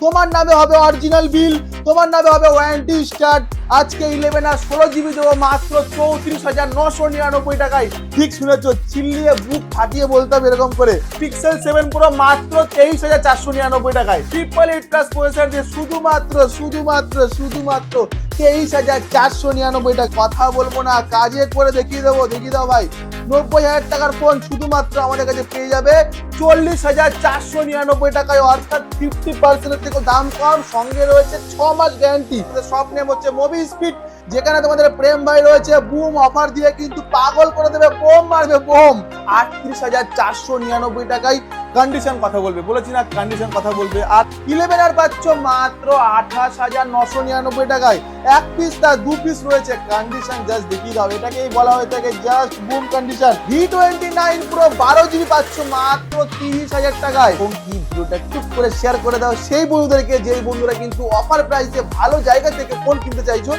তোমার নামে হবে অরিজিনাল বিল তোমার নামে হবে ওয়ারেন্টি স্টার্ট আজকে ইলেভেন আর ষোলো জিবি দেবো, মাত্র চৌত্রিশ হাজার নশো নিরানব্বই টাকায়। ঠিক শুনেছ, চিল্লিয়ে বুক ফাটিয়ে বলতে হবে এরকম করে। পিক্সেল সেভেন পুরো মাত্র তেইশ হাজার চারশো নিরানব্বই টাকায়। ট্রিপল এইট প্লাস প্রসেসর দিয়ে শুধুমাত্র শুধুমাত্র শুধুমাত্র তেইশ হাজার চারশো নিরানব্বই টাকা কথা বলব না কাজে করে দেখিয়ে দেবো, দেখিয়ে দাও ভাই। নব্বই হাজার টাকার ফোন শুধুমাত্র আমাদের কাছে পেয়ে যাবে চল্লিশ হাজার চারশো নিরানব্বই টাকায়, অর্থাৎ ফিফটি পার্সেন্টের থেকে দাম কম। সঙ্গে রয়েছে ছ মাস গ্যারান্টি শপ নেম হচ্ছে মোবি স্পিড যেখানে তোমাদের প্রেম ভাই রয়েছে বুম অফার দিয়ে কিন্তু পাগল করে দেবে, বোম মারবে, বোম। আটত্রিশ হাজার চারশো নিরানব্বই টাকায় কন্ডিশন কথা বলবে। বলেছি না কন্ডিশন কথা বলবে। আর ইলেভেন আর পাচ্ছ মাত্র আঠাশ হাজার নশো নিরানব্বই টাকায়। এক পিস না, দু পিস রয়েছে। কন্ডিশন জাস্ট দেখিয়ে দাও। এটাকেই বলা হয়ে থাকে just boom condition V twenty nine pro বারো জিবি পাচ্ছ মাত্র তিরিশ হাজার টাকায়। এবং কি ভিডিওটা টুক করে শেয়ার করে দাও। সেই বন্ধুদেরকে, যেই বন্ধুরা কিন্তু অফার প্রাইসে ভালো জায়গা থেকে ফোন কিনতে চাইছো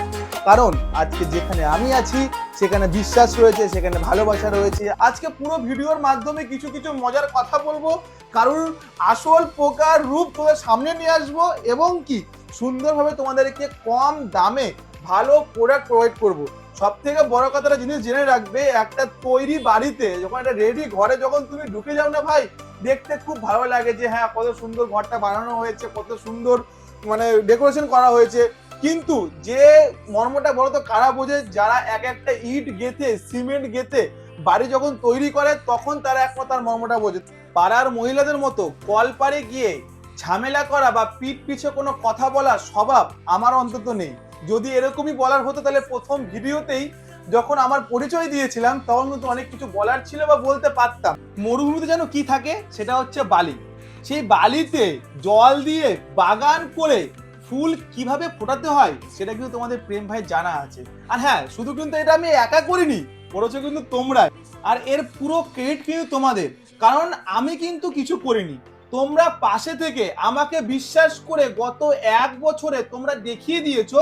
কারণ আজকে যেখানে আমি আছি, সেখানে বিশ্বাস রয়েছে, সেখানে ভালোবাসা রয়েছে। আজকে পুরো ভিডিওর মাধ্যমে কিছু কিছু মজার কথা বলব। কারণ আসল পোকার রূপ তোদের সামনে নিয়ে আসব এবং কি সুন্দরভাবে তোমাদেরকে কম দামে ভালো প্রোডাক্ট প্রোভাইড করব। সব থেকে বড় কথাটা জিনিস জেনে রাখবে, একটা তৈরি বাড়িতে যখন একটা রেডি ঘরে যখন তুমি ঢুকে যাও না ভাই, দেখতে খুব ভালো লাগে যে হ্যাঁ কত সুন্দর ঘরটা বানানো হয়েছে, কত সুন্দর মানে ডেকোরেশন করা হয়েছে। কিন্তু যে মর্মটা বলো তো, কারা বোঝে? যারা এক একটা ইট গেথে, সিমেন্ট গেথে বাড়ি যখন তৈরি করে, তখন তারা একমাত্র তার মর্মটা বোঝে। পাড়ার মহিলাদের মতো কলপারে গিয়ে ঝামেলা করা বা পিঠ পিছে কোনো কথা বলা স্বভাব আমার অন্তত নেই। যদি এরকমই বলার হতো, তাহলে প্রথম ভিডিওতেই যখন আমার পরিচয় দিয়েছিলাম, তখন কিন্তু অনেক কিছু বলার ছিল বা বলতে পারতাম। মরুভূমিতে যেন কি থাকে, সেটা হচ্ছে বালি। সেই বালিতে জল দিয়ে বাগান করে ফুল কীভাবে ফোটাতে হয়, সেটা কিন্তু তোমাদের প্রেম ভাই জানা আছে। আর হ্যাঁ শুধু কিন্তু এটা আমি একা করিনি, করেছ কিন্তু তোমরা আর এর পুরো ক্রেডিট কিন্তু তোমাদের, কারণ আমি কিন্তু কিছু করিনি। তোমরা পাশে থেকে আমাকে বিশ্বাস করে গত এক বছরে তোমরা দেখিয়ে দিয়েছ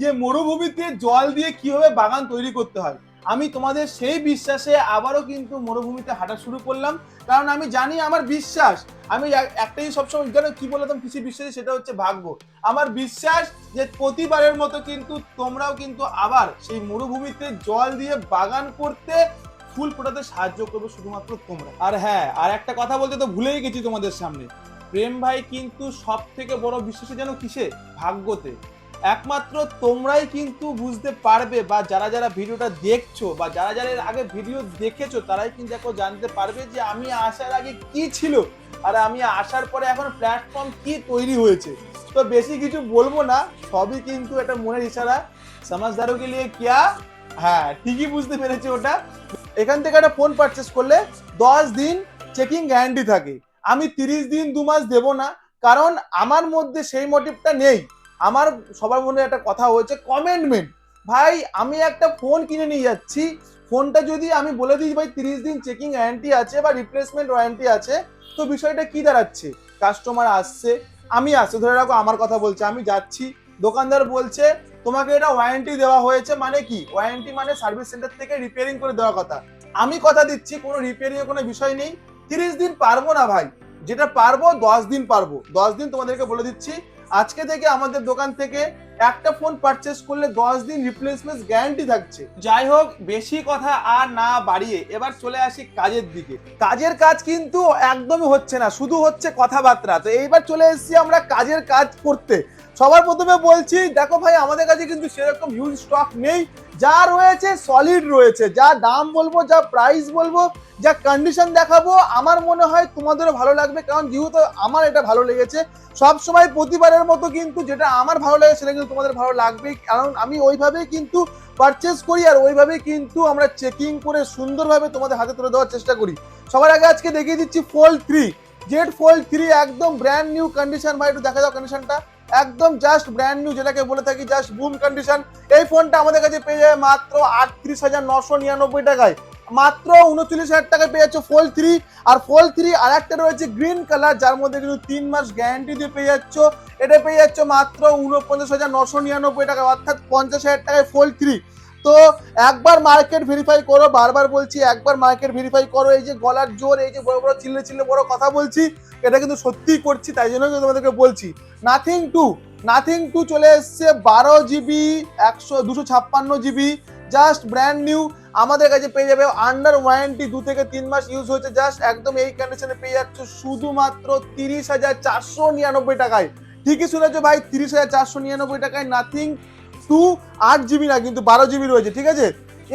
যে মরুভূমিতে জল দিয়ে কীভাবে বাগান তৈরি করতে হয়। আমি তোমাদের সেই বিশ্বাসে আবারও কিন্তু মরুভূমিতে হাঁটা শুরু করলাম। কারণ আমি জানি আমার বিশ্বাস। আমি এক- একটাই সবসময় যেন কি বলতাম কৃষি বিশ্বাসী সেটা হচ্ছে ভাগ্য। আমার বিশ্বাস যে প্রতিবারের মতো কিন্তু তোমরাও কিন্তু আবার সেই মরুভূমিতে জল দিয়ে বাগান করতে ফুল ফোটাতে সাহায্য করবে শুধুমাত্র তোমরা। আর হ্যাঁ আর একটা কথা বলতে তো ভুলেই গেছি তোমাদের সামনে। প্রেম ভাই কিন্তু সব থেকে বড় বিশ্বাসী যেন কিসে? ভাগ্যতে। একমাত্র তোমরাই কিন্তু বুঝতে পারবে বা যারা যারা ভিডিওটা দেখছ বা যারা যারা এর আগে ভিডিও দেখেছ, তারাই কিন্তু এখন জানতে পারবে যে আমি আসার আগে কি ছিল আর আমি আসার পরে এখন প্ল্যাটফর্ম কি তৈরি হয়েছে। তো বেশি কিছু বলব না, সবই কিন্তু একটা মনের ইশারা। সমাজদারও কে লিয়ে কিয়া হ্যাঁ ঠিকই বুঝতে পেরেছি ওটা। এখান থেকে একটা ফোন পারচেস করলে দশ দিন চেকিং গ্যারান্টি থাকে। আমি তিরিশ দিন দু মাস দেবো না, কারণ আমার মধ্যে সেই মোটিভটা নেই। আমার সবার মনে একটা কথা হয়েছে কমেন্টমেন্ট ভাই, আমি একটা ফোন কিনে নিয়ে যাচ্ছি। ফোনটা যদি আমি বলে দিই, ভাই, তিরিশ দিন চেকিং ওয়ারেন্টি আছে বা রিপ্লেসমেন্ট ওয়ারেন্টি আছে, তো বিষয়টা কি দাঁড়াচ্ছে? কাস্টমার আসছে, আমি আসছে। ধরে রাখো, আমার কথা বলছে, আমি যাচ্ছি। দোকানদার বলছে, তোমাকে এটা ওয়ারেন্টি দেওয়া হয়েছে মানে কি? ওয়ারেন্টি মানে সার্ভিস সেন্টার থেকে রিপেয়ারিং করে দেওয়ার কথা। আমি কথা দিচ্ছি, কোনো রিপেয়ারিং এর কোনো বিষয় নেই। তিরিশ দিন পারব না, ভাই। যেটা পারব, দশ দিন পারব। দশ দিন তোমাদেরকে বলে দিচ্ছি আজকে থেকে আমাদের দোকান থেকে একটা ফোন পারচেস করলে দশ দিন রিপ্লেসমেন্ট গ্যারান্টি থাকছে। যাই হোক, বেশি কথা আর না বাড়িয়ে এবার চলে আসি কাজের দিকে। কাজের কাজ কিন্তু একদমই হচ্ছে না, শুধু হচ্ছে কথাবার্তা। তো এইবার চলে এসেছি আমরা কাজের কাজ করতে। সবার প্রথমে বলছি, দেখো ভাই, আমাদের কাছে কিন্তু সেরকম হিউজ স্টক নেই। যা রয়েছে সলিড রয়েছে। যা দাম বলব, যা প্রাইস বলব, যা কন্ডিশন দেখাবো, আমার মনে হয় তোমাদেরও ভালো লাগবে। কারণ যেহেতু আমার এটা ভালো লেগেছে সব সময় প্রতিবারের মতো কিন্তু যেটা আমার ভালো লাগে সেটা কিন্তু তোমাদের ভালো লাগবেই। কারণ আমি ওইভাবেই কিন্তু পারচেস করি আর ওইভাবেই কিন্তু আমরা চেকিং করে সুন্দরভাবে তোমাদের হাতে তুলে দেওয়ার চেষ্টা করি। সবার আগে আজকে দেখিয়ে দিচ্ছি fold three Z fold three একদম ব্র্যান্ড নিউ কন্ডিশন ভাই, একটু দেখা দাও কন্ডিশনটা একদম জাস্ট ব্র্যান্ড নিউ যেটাকে বলে থাকি জাস্ট বুম কন্ডিশন এই ফোনটা আমাদের কাছে পেয়ে যাবে মাত্র আটত্রিশ হাজার নশো নিরানব্বই টাকায়। মাত্র উনচল্লিশ হাজার টাকায় পেয়ে যাচ্ছে ফোল থ্রি আর ফোল থ্রি আর একটা রয়েছে গ্রিন কালার যার মধ্যে কিন্তু তিন মাস গ্যারান্টি দিয়ে পেয়ে যাচ্ছ। এটা পেয়ে যাচ্ছ মাত্র উনপঞ্চাশ হাজার নশো নিরানব্বই টাকা অর্থাৎ পঞ্চাশ হাজার টাকায় ফোল থ্রি তো একবার মার্কেট ভেরিফাই করো, বারবার বলছি, একবার মার্কেট ভেরিফাই করো, এই যে গলার জোর, এই যে বড় বড় চিল্লে চিল্লে বড় কথা বলছি, এটা কিন্তু সত্যিই করছি, তাই জন্য কিন্তু তোমাদেরকে বলছি। নাথিং টু নাথিং টু চলে এসছে বারো জিবি একশো, দুশো ছাপ্পান্ন জিবি জাস্ট ব্র্যান্ড নিউ আমাদের কাছে পেয়ে যাবে আন্ডার ওয়ারেন্টি দু থেকে তিন মাস ইউজ হয়েছে জাস্ট একদম এই কন্ডিশনে পেয়ে যাচ্ছ শুধুমাত্র তিরিশ হাজার চারশো নিরানব্বই টাকায়। ঠিকই শুনেছো ভাই, তিরিশ হাজার চারশো নিরানব্বই টাকায় নাথিং টু আট জিবি না, কিন্তু বারো জিবি রয়েছে, ঠিক আছে?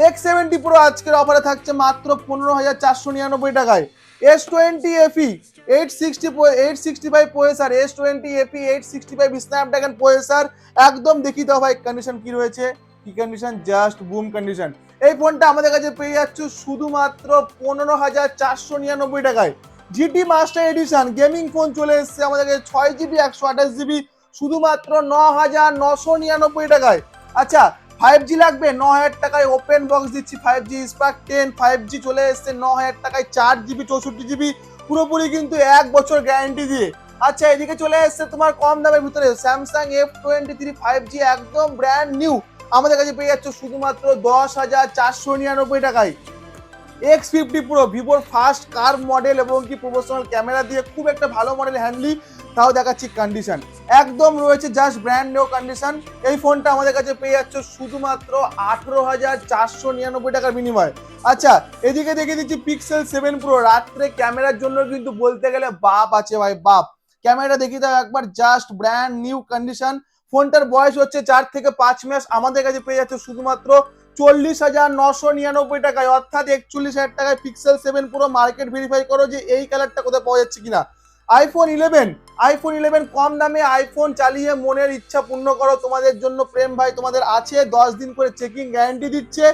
এক্স সেভেন্টি প্রো আজকের অফারে থাকছে মাত্র পনেরো হাজার চারশো নিরানব্বই টাকায়। S twenty FE eight sixty eight sixty five processor S twenty FE eight sixty five Snapdragon processor একদম দেখি দাও ভাই কন্ডিশন কি রয়েছে? কি কন্ডিশন জাস্ট বুম কন্ডিশন এই ফোনটা আমাদের কাছে পেয়ে যাচ্ছ শুধুমাত্র পনেরো হাজার চারশো নিরানব্বই টাকায়। GT master edition gaming phone চলে এসছে আমাদের কাছে, ছয় জিবি, একশো আঠাশ জিবি শুধুমাত্র ন হাজার নশো নিরানব্বই টাকায়। আচ্ছা ফাইভ জি লাগবে ন হাজার টাকায় ওপেন বক্স দিচ্ছি five G spark ten five G চলে এসছে ন হাজার টাকায় চার জিবি চৌষট্টি জিবি পুরোপুরি কিন্তু এক বছর গ্যারান্টি দিয়ে। আচ্ছা এদিকে চলে এসছে তোমার কম দামের ভিতরে Samsung F twenty three five G একদম ব্র্যান্ড নিউ আমাদের কাছে পেয়ে যাচ্ছ শুধুমাত্র দশ হাজার চারশো নিরানব্বই টাকায়। এক্স ফিফটি প্রো ভিভোর ফার্স্ট কার মডেল এবং কি প্রফেশনাল ক্যামেরা দিয়ে খুব একটা ভালো মডেল হ্যান্ডলি তাও দেখাচ্ছি কন্ডিশন একদম রয়েছে জাস্ট ব্র্যান্ড নিউ কন্ডিশন এই ফোনটা আমাদের কাছে পেয়ে যাচ্ছ শুধুমাত্র আঠেরো হাজার চারশো নিরানব্বই টাকার বিনিময়। আচ্ছা এদিকে দেখে দিচ্ছি পিক্সেল সেভেন প্রো রাত্রে ক্যামেরার জন্য কিন্তু বলতে গেলে বাপ আছে ভাই, বাপ। ক্যামেরা দেখি দাও একবার জাস্ট ব্র্যান্ড নিউ কন্ডিশন ফোনটার বয়স হচ্ছে চার থেকে পাঁচ মাস। আমাদের কাছে পেয়ে যাচ্ছে শুধুমাত্র চল্লিশ হাজার নশো নিরানব্বই টাকায়। অর্থাৎ একচল্লিশ হাজার টাকায় পিক্সেল সেভেন পুরো মার্কেট ভেরিফাই করো যে এই কালারটা কোথায় পাওয়া যাচ্ছে কিনা। আইফোন ইলেভেন আইফোন ইলেভেন কম দামে আইফোন চালিয়ে মনের ইচ্ছা পূর্ণ করো। তোমাদের জন্য প্রেম ভাই তোমাদের আছে, দশ দিন করে চেকিং গ্যারান্টি দিচ্ছে।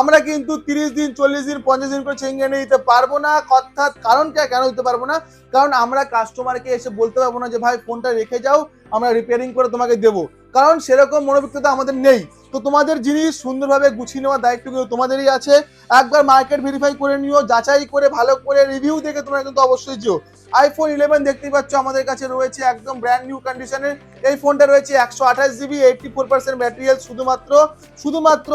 আমরা কিন্তু তিরিশ দিন, চল্লিশ দিন, পঞ্চাশ দিন করে চেকিং গ্যারান্টি দিতে পারব না। অর্থাৎ কারণটা কেন দিতে পারব না? কারণ আমরা কাস্টমারকে এসে বলতে পারব না যে, ভাই ফোনটা রেখে যাও, আমরা রিপেয়ারিং করে তোমাকে দেবো। কারণ সেরকম মনোবিকতা আমাদের নেই। তো তোমাদের জিনিস সুন্দরভাবে গুছিয়ে নেওয়ার দায়িত্ব কিন্তু তোমাদেরই আছে। একবার মার্কেট ভেরিফাই করে নিও, যাচাই করে, ভালো করে রিভিউ দেখে তোমরা কিন্তু অবশ্যই যেও। আইফোন ইলেভেন দেখতেই পাচ্ছ আমাদের কাছে রয়েছে একদম ব্র্যান্ড নিউ কন্ডিশনের এই ফোনটা রয়েছে একশো আঠাশ জিবি এইটটি ফোর পার্সেন্ট ব্যাটারিয়াল শুধুমাত্র শুধুমাত্র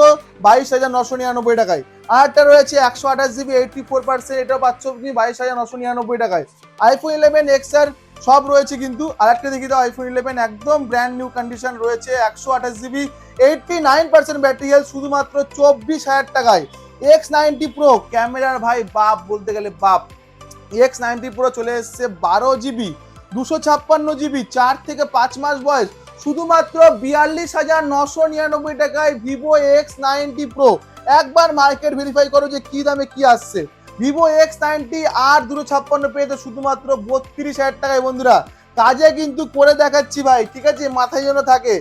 বাইশ হাজার নশো নিরানব্বই টাকায়। আরেকটা রয়েছে একশো আঠাশ জিবি এইটটি ফোর পার্সেন্ট এটা পাচ্ছ তুমি বাইশ হাজার নশো নিরানব্বই টাকায়। আইফোন ইলেভেন এক্সআর সব রয়েছে কিন্তু, আরেকটা দেখি দাও আইফোন ইলেভেন একদম ব্র্যান্ড নিউ কন্ডিশন রয়েছে, একশো আঠাশ জিবি এইটটি নাইন পার্সেন্ট ব্যাটারিয়াল শুধুমাত্র চব্বিশ হাজার টাকায়। এক্স নাইনটি প্রো ক্যামেরার ভাই, বাপ বলতে গেলে বাপ। এক্স নাইনটি প্রো চলে এসছে বারো জিবি দুশো ছাপ্পান্ন জিবি চার থেকে পাঁচ মাস বয়স, শুধুমাত্র বিয়াল্লিশ হাজার নশো নিরানব্বই টাকায় ভিভো এক্স নাইনটি প্রো একবার মার্কেট ভেরিফাই করো যে কি দামে কি আসছে। ভিভো এক্স নাইনটি আর দুশো ছাপ্পান্ন পেয়েছে শুধুমাত্র বত্রিশ হাজার টাকায়, বন্ধুরা। কাজে কিন্তু করে দেখাচ্ছি ভাই, ঠিক আছে? মাথায় যেন থাকে।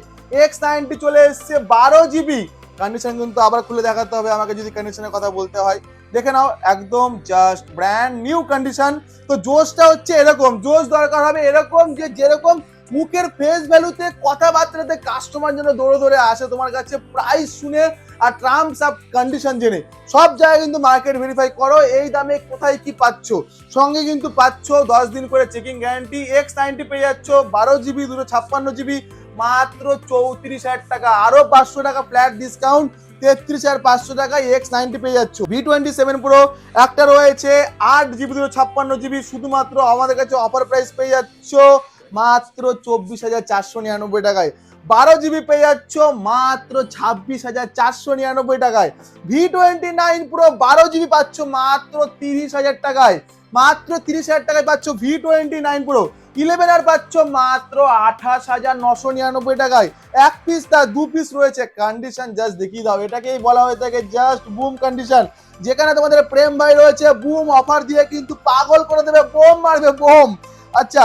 এক্স নাইনটি চলে এসছে বারো জিবি। কন্ডিশন কিন্তু আবার খুলে দেখাতে হবে, আমাকে যদি কন্ডিশনের কথা বলতে হয়। দেখে নাও, একদম জাস্ট ব্র্যান্ড নিউ কন্ডিশন তো জোশটা হচ্ছে এরকম, জোশ দরকার হবে এরকম যে যেরকম মুখের ফেস ভ্যালুতে কথাবার্তাতে কাস্টমার যেন দৌড়ে দৌড়ে আসে। তোমার কাছে প্রাইস শুনে আর টার্মস অফ কন্ডিশন জেনে। সব জায়গায় কিন্তু মার্কেট ভেরিফাই করো, এই দামে কোথায় কি পাচ্ছ। সঙ্গে কিন্তু পাচ্ছ দশ দিন করে চেকিং গ্যারান্টি এক্স নাইনটি পেয়ে যাচ্ছ, বারো জিবি দুশো ছাপ্পান্ন জিবি মাত্র চৌত্রিশ হাজার টাকা। আরও পাঁচশো টাকা ফ্ল্যাট ডিসকাউন্ট তেত্রিশ হাজার পাঁচশো টাকায় এক্স নাইনটি পেয়ে যাচ্ছ। ভি টোয়েন্টি সেভেন প্রো একটা রয়েছে, আট জিবি দুটো ছাপ্পান্ন জিবি শুধুমাত্র আমাদের কাছে অফার প্রাইস পেয়ে যাচ্ছ, মাত্র চব্বিশ হাজার চারশো নিরানব্বই টাকায়। বারো জিবি পেয়ে যাচ্ছ মাত্র ছাব্বিশ হাজার চারশো নিরানব্বই টাকায়। ভি টোয়েন্টি নাইন প্রো বারো জিবি পাচ্ছ মাত্র তিরিশ হাজার টাকায়। মাত্র তিরিশ হাজার টাকায় পাচ্ছ V twenty nine pro eleven আর পাচ্ছ মাত্র আঠাশ হাজার নশো নিরানব্বই টাকায়। এক পিস তার দু পিস রয়েছে। কন্ডিশন জাস্ট দেখিয়ে দাও। এটাকেই বলা হয়ে থাকে জাস্ট বুম কন্ডিশন যেখানে তোমাদের প্রেম ভাই রয়েছে বুম অফার দিয়ে কিন্তু পাগল করে দেবে, বোম মারবে, বোম। আচ্ছা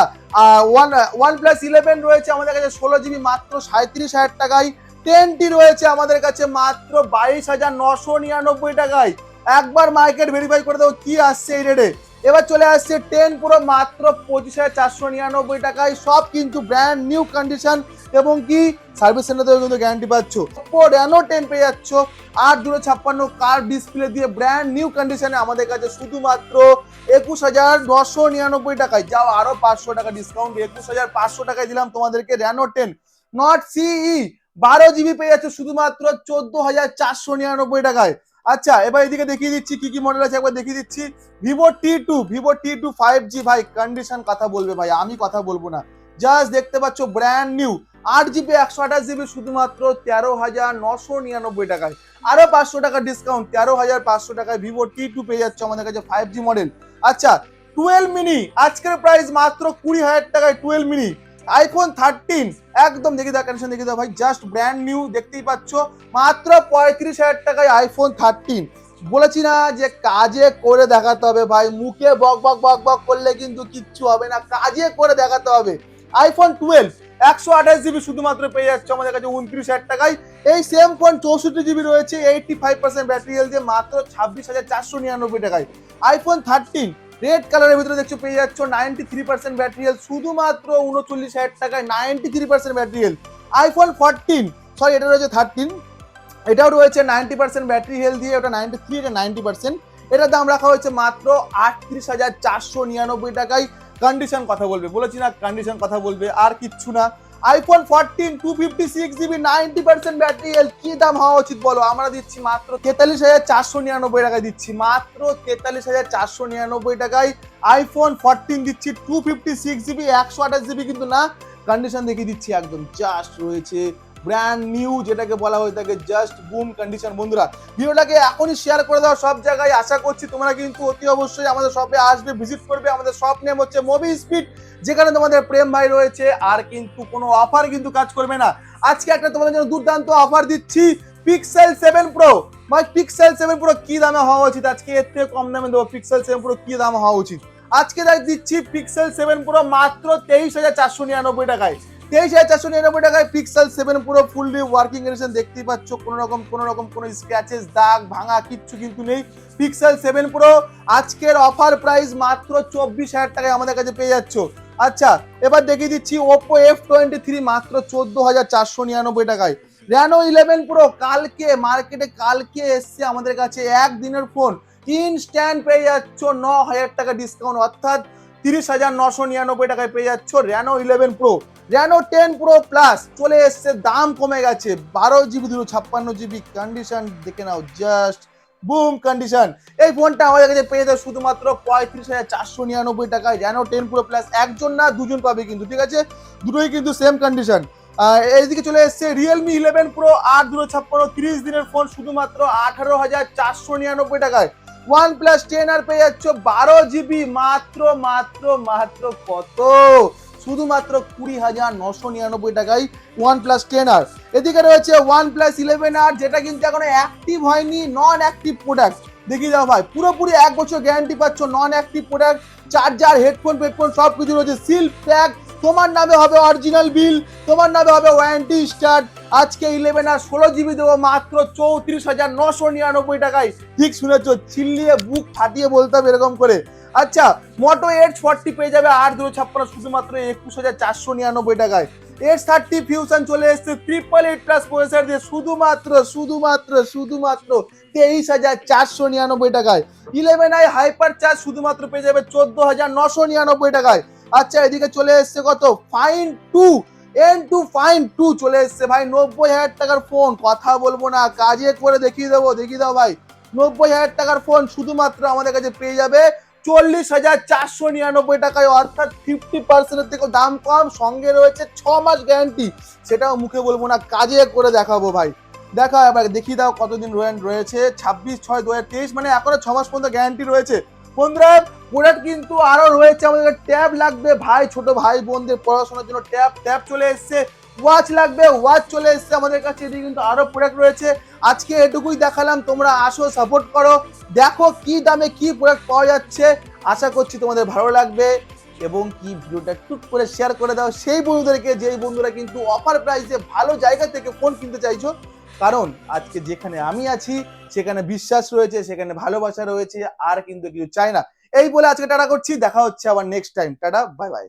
ওয়ান ওয়ান প্লাস ইলেভেন রয়েছে আমাদের কাছে, ষোলো জিবি মাত্র সাঁত্রিশ হাজার টাকায়। টেনটি রয়েছে আমাদের কাছে মাত্র বাইশ হাজার নশো নিরানব্বই টাকায়। একবার মার্কেট ভেরিফাই করে দেবো কি আসছে এই রেটে এবার চলে আসছে টেন পুরো মাত্র পঁচিশ হাজার চারশো নিরানব্বই টাকায়। সব কিন্তু ব্র্যান্ড নিউ কন্ডিশন এবং কি? সার্ভিস সেন্টার থেকে কিন্তু গ্যারান্টি পাচ্ছ। রেনো টেন পেয়ে যাচ্ছ। আর দুটো ছাপ্পান্ন কার ডিসপ্লে দিয়ে ব্র্যান্ড নিউ কন্ডিশনে আমাদের কাছে শুধুমাত্র একুশ হাজার নশো নিরানব্বই টাকায়। যাও, আরও পাঁচশো টাকা ডিসকাউন্ট একুশ হাজার পাঁচশো টাকায় দিলাম তোমাদেরকে রেনো টেন নট সিই বারো জিবি পেয়ে যাচ্ছে শুধুমাত্র চোদ্দ হাজার চারশো নিরানব্বই টাকায়। আচ্ছা এবার এদিকে দেখিয়ে দিচ্ছি কি কি মডেল আছে, একবার দেখিয়ে দিচ্ছি। Vivo T two Vivo T two five G ভাই কন্ডিশন কথা বলবে ভাই, আমি কথা বলব না। জাস্ট দেখতে পাচ্ছ ব্র্যান্ড নিউ আট জিবি, একশো আঠাশ জিবি শুধুমাত্র তেরো হাজার নশো নিরানব্বই টাকায়। আরও পাঁচশো টাকা ডিসকাউন্ট তেরো হাজার পাঁচশো টাকায় ভিভো টি টু পেয়ে যাচ্ছে আমাদের কাছে ফাইভ জি মডেল আচ্ছা টুয়েলভ মিনি আজকের প্রাইস মাত্র কুড়ি হাজার টাকায় টুয়েলভ মিনি আইফোন থার্টিন একদম দেখে দাও কন্ডিশন দেখি দাও ভাই জাস্ট ব্র্যান্ড নিউ দেখতেই পাচ্ছ। মাত্র পঁয়ত্রিশ হাজার টাকায় আইফোন থার্টিন বলেছি না যে কাজে করে দেখাতে হবে ভাই, মুখে বক বক বক বক করলে কিন্তু কিচ্ছু হবে না। কাজে করে দেখাতে হবে। আইফোন টুয়েলভ একশো আঠাশ জিবি শুধুমাত্র পেয়ে যাচ্ছে আমাদের কাছে উনত্রিশ হাজার টাকায়। এই সেম ফোন চৌষট্টি জিবি রয়েছে eighty five percent battery health দিয়ে মাত্র ছাব্বিশ হাজার চারশো নিরানব্বই টাকায়। আইফোন থার্টিন রেড কালারের ভিতরে দেখছ পেয়ে যাচ্ছ ninety three percent battery health শুধুমাত্র উনচল্লিশ হাজার টাকায় ninety three percent battery health iPhone fourteen sorry এটা রয়েছে থার্টিন এটাও রয়েছে নাইনটি পার্সেন্ট ব্যাটারি হেলথ দিয়ে, ওটা নাইনটি থ্রি এটা নাইনটি পার্সেন্ট এটার দাম রাখা হয়েছে মাত্র আটত্রিশ হাজার চারশো নিরানব্বই টাকায়। কন্ডিশন কথা বলবে। বলেছি না কন্ডিশন কথা বলবে, আর কিচ্ছু না। IPhone fourteen two fifty six GB ninety percent battery health কি দাম হওয়া উচিত বলো? আমরা দিচ্ছি মাত্র তেতাল্লিশ হাজার চারশো নিরানব্বই টাকায় দিচ্ছি। মাত্র তেতাল্লিশ হাজার চারশো নিরানব্বই টাকায় আইফোন ফোরটিন দিচ্ছি টু ফিফটি সিক্স জিবি একশো আঠাশ জিবি কিন্তু না। কন্ডিশন দেখিয়ে দিচ্ছি একদম জাস্ট রয়েছে। ব্র্যান্ড নিউ যেটাকে বলা হয়ে থাকে জাস্ট বুম কন্ডিশন বন্ধুরা, ভিডিওটাকে এখনই শেয়ার করে দাও সব জায়গায়। আশা করছি তোমরা কিন্তু অতি অবশ্যই আমাদের শপে আসবে ভিজিট করবে। আমাদের শপ নেম হচ্ছে মুভি স্পিড যেখানে তোমাদের প্রেম ভাই রয়েছে আর কিন্তু কোনো অফার কিন্তু কাজ করবে না। আজকে একটা তোমাদের জন্য দুর্দান্ত অফার দিচ্ছি পিক্সেল সেভেন প্রো ভাই পিক্সেল সেভেন প্রো কি দামে হওয়া উচিত? আজকে এর থেকে কম দামে দেবো। পিক্সেল সেভেন প্রো কি দাম হওয়া উচিত? আজকে তাই দিচ্ছি পিক্সেল সেভেন প্রো মাত্র তেইশ হাজার চারশো নিরানব্বই টাকায়। তেইশ হাজার চারশো নিরানব্বই টাকায় পিক্সেল সেভেন পুরো ফুললি ওয়ার্কিং কন্ডিশন দেখতেই পাচ্ছ। কোনো রকম কোনো রকম কোনো স্ক্র্যাচেস দাগ, ভাঙা কিচ্ছু কিন্তু নেই। পিক্সেল সেভেন প্রো আজকের অফার প্রাইস মাত্র চব্বিশ হাজার টাকায় আমাদের কাছে পেয়ে যাচ্ছ। আচ্ছা এবার দেখিয়ে দিচ্ছি ওপো এফ টোয়েন্টি থ্রি মাত্র চোদ্দ হাজার চারশো নিরানব্বই টাকায়। র্যানো ইলেভেন প্রো কালকে মার্কেটে কালকে এসছে আমাদের কাছে একদিনের ফোন ইনস্ট্যান্ট পেয়ে যাচ্ছ ন হাজার টাকা ডিসকাউন্ট অর্থাৎ তিরিশ হাজার নশো নিরানব্বই টাকায় পেয়ে যাচ্ছ Reno eleven pro Reno ten pro plus চলে এসছে, দাম কমে গেছে, বারো জিবি দুশো ছাপ্পান্ন জিবি কন্ডিশন দেখে নাও জাস্ট বুম কন্ডিশন এই ফোনটা আমাদের কাছে পেয়ে যাবে শুধুমাত্র পঁয়ত্রিশ হাজার চারশো নিরানব্বই টাকায়। র্যানো টেন প্রো প্লাস একজন না, দুজন পাবে কিন্তু, ঠিক আছে? দুটোই কিন্তু সেম কন্ডিশন এইদিকে চলে এসছে রিয়েলমি ইলেভেন প্রো আট দুশো ছাপ্পান্ন, তিরিশ দিনের ফোন শুধুমাত্র আঠারো হাজার চারশো নিরানব্বই টাকায়। ওয়ান প্লাস টেন আর পেয়ে যাচ্ছ বারো জিবি মাত্র মাত্র মাত্র কত? শুধুমাত্র কুড়ি হাজার নশো নিরানব্বই টাকায় ওয়ান প্লাস টেন আর। এদিকে রয়েছে ওয়ান প্লাস ইলেভেন আর, যেটা কিন্তু এখনও অ্যাক্টিভ হয়নি নন অ্যাক্টিভ প্রোডাক্ট দেখি দাও ভাই, পুরোপুরি এক বছর গ্যারান্টি পাচ্ছ non active product charger headphone ফেডফোন সব কিছু রয়েছে সিল প্যাক তোমার নামে হবে অরিজিনাল বিল তোমার নামে হবে ওয়ারেন্টি স্টার্ট আজকে ইলেভেন আর ষোলো জিবি দেবো মাত্র চৌত্রিশ হাজার নশো নিরানব্বই টাকায়। ঠিক শুনেছ, চিল্লিয়ে বুক ফাটিয়ে বলতে হবে এরকম করে। আচ্ছা মোটো এইট ফর্টি পেয়ে যাবে আট দুশো ছাপ্পান্ন শুধুমাত্র একুশ হাজার চারশো নিরানব্বই টাকায়। এইট থার্টি ফিউশন চলে এসছে ট্রিপল এইট প্লাস প্রসেসর দিয়ে শুধুমাত্র শুধুমাত্র শুধুমাত্র তেইশ হাজার চারশো নিরানব্বই টাকায়। ইলেভেন আই হাইপার চার্জ শুধুমাত্র পেয়ে যাবে চোদ্দ হাজার নশো নিরানব্বই টাকায়। আচ্ছা এদিকে চলে এসছে কত? Find two N two find two চলে এসছে ভাই, নব্বই হাজার টাকার ফোন কথা বলব না, কাজে করে দেখিয়ে দেবো, দেখিয়ে দাও ভাই। নব্বই হাজার টাকার ফোন শুধুমাত্র আমাদের কাছে পেয়ে যাবে চল্লিশ হাজার চারশো নিরানব্বই টাকায়, অর্থাৎ ফিফটি পার্সেন্টের থেকে দাম কম। সঙ্গে রয়েছে ছ মাস গ্যারান্টি সেটাও মুখে বলব না, কাজে করে দেখাবো ভাই। দেখা, এবার দেখিয়ে দাও কতদিন রয়ে- রয়েছে। ছাব্বিশ ছয় দু হাজার তেইশ মানে এখনও ছ মাস পর্যন্ত গ্যারান্টি রয়েছে। বন্ধুরা প্রোডাক্ট কিন্তু আরও রয়েছে। আমাদের ট্যাব লাগবে। ভাই, ছোট ভাই, বোনদের পড়াশোনার জন্য ট্যাব ট্যাব চলে এসছে। ওয়াচ লাগবে ওয়াচ চলে এসছে আমাদের কাছে, এদিকে কিন্তু আরও প্রোডাক্ট রয়েছে। আজকে এটুকুই দেখালাম, তোমরা আসো সাপোর্ট করো। দেখো কি দামে কি প্রোডাক্ট পাওয়া যাচ্ছে। আশা করছি তোমাদের ভালো লাগবে এবং কি ভিডিওটা টুক করে শেয়ার করে দাও। সেই বন্ধুদেরকে, যেই বন্ধুরা কিন্তু অফার প্রাইসে ভালো জায়গা থেকে ফোন কিনতে চাইছো। কারণ আজকে যেখানে আমি আছি, সেখানে বিশ্বাস রয়েছে, সেখানে ভালোবাসা রয়েছে, আর কিন্তু কিছু চাই না। এই বলে আজকে টাটা করছি, দেখা হচ্ছে আবার next time tata bye bye